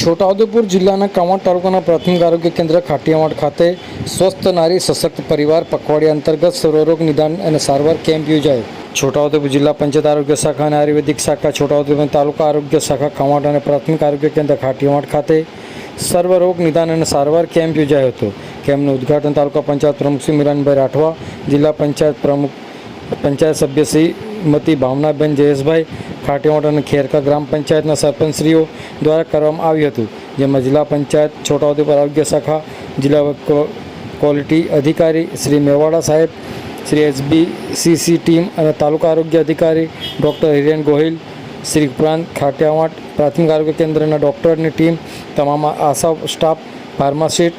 છોટાઉદેપુર જિલ્લાના કાંવડ તાલુકાના પ્રાથમિક આરોગ્ય કેન્દ્ર ખાટિયાવાડ ખાતે સ્વસ્થ નારી સશક્ત પરિવાર પખવાડિયા અંતર્ગત સર્વરોગ નિદાન અને સારવાર કેમ્પ યોજાયો. છોટાઉદેપુર જિલ્લા પંચાયત આરોગ્ય શાખા અને આયુર્વેદિક શાખા, છોટાઉદેપુર તાલુકા આરોગ્ય શાખા, કાંવડ અને પ્રાથમિક આરોગ્ય કેન્દ્ર ખાટિયાવાડ ખાતે સર્વરોગ નિદાન અને સારવાર કેમ્પ યોજાયો હતો. કેમ્પનું ઉદ્ઘાટન તાલુકા પંચાયત પ્રમુખ શ્રી મિરાનભાઈ રાઠવા, જિલ્લા પંચાયત પ્રમુખ પંચાયત સભ્ય શ્રીમતી ભાવનાબેન જયેશભાઈ ખાટિયાવાડ અને ખેરકા ગ્રામ પંચાયતના સરપંચશ્રીઓ દ્વારા કરવામાં આવ્યું હતું, જેમાં જિલ્લા પંચાયત, છોટાઉદેપુર આરોગ્ય શાખા, જિલ્લા ક્વોલિટી અધિકારી શ્રી મેવાડા સાહેબ, શ્રી એસબીસીસી ટીમ અને તાલુકા આરોગ્ય અધિકારી ડૉક્ટર હિરેન ગોહિલ, શ્રી ઉપરાંત ખાટિયાવાટ પ્રાથમિક આરોગ્ય કેન્દ્રના ડૉક્ટરની ટીમ, તમામ ASHA staff, pharmacist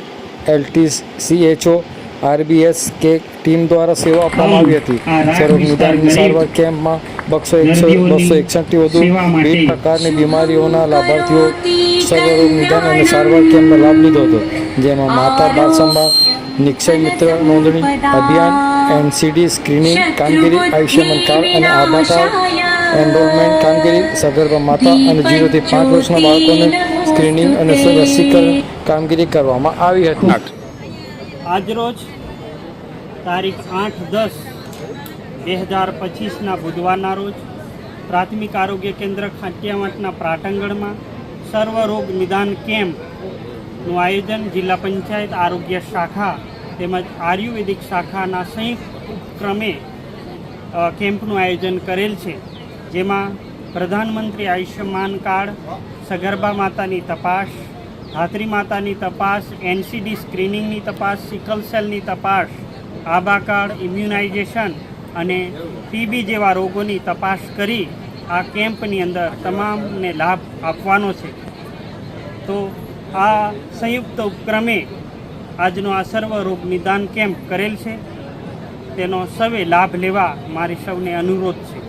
LT CHO RBS કે ટીમ દ્વારા સેવા આપવામાં આવી હતી. સર્વ નિદાનની સારવાર કેમ્પમાં બસો એકસો બસો એકસઠથી વધુ વિવિધ પ્રકારની બીમારીઓના લાભાર્થીઓ સર્વરોગ નિદાન અને સારવાર કેમ્પનો લાભ લીધો હતો. જેમાં માતા બાળ સંભાળ નિક્ષય મિત્ર નોંધણી અભિયાન એનસીડી સ્ક્રીનિંગ કામગીરી આયુષ્યમાન કાર્ડ અને આધાર કાર્ડ એનરોલમેન્ટ કામગીરી સગર્ભા માતા અને જીરોથી પાંચ વર્ષના બાળકોને સ્ક્રીનિંગ અને રસીકરણ કામગીરી કરવામાં આવી હતી. આજરોજ તારીખ આઠ દસ બે હજાર પચીસના બુધવારના રોજ પ્રાથમિક આરોગ્ય કેન્દ્ર ખાંટિયાવાટના પ્રાટંગણમાં સર્વરોગ નિદાન કેમ્પનું આયોજન જિલ્લા પંચાયત આરોગ્ય શાખા તેમજ આયુર્વેદિક શાખાના સંયુક્ત ઉપક્રમે કેમ્પનું આયોજન કરેલ છે. જેમાં પ્રધાનમંત્રી આયુષ્યમાન કાર્ડ, સગર્ભા માતાની તપાસ ધાત્રી માતાની તપાસ, એનસીડી સ્ક્રીનિંગની તપાસ, સિકલ સેલની તપાસ કાર્ડ, ઇમ્યુનાઇઝેશન અને ટીબી જેવા રોગોની તપાસ કરી આ કેમ્પની અંદર તમામને લાભ આપવાનો છે. તો આ સંયુક્ત ઉપક્રમે આજનો આ સર્વ રોગ નિદાન કેમ્પ કરેલ છે. તેનો સૌએ લાભ લેવા મારી સૌને અનુરોધ છે.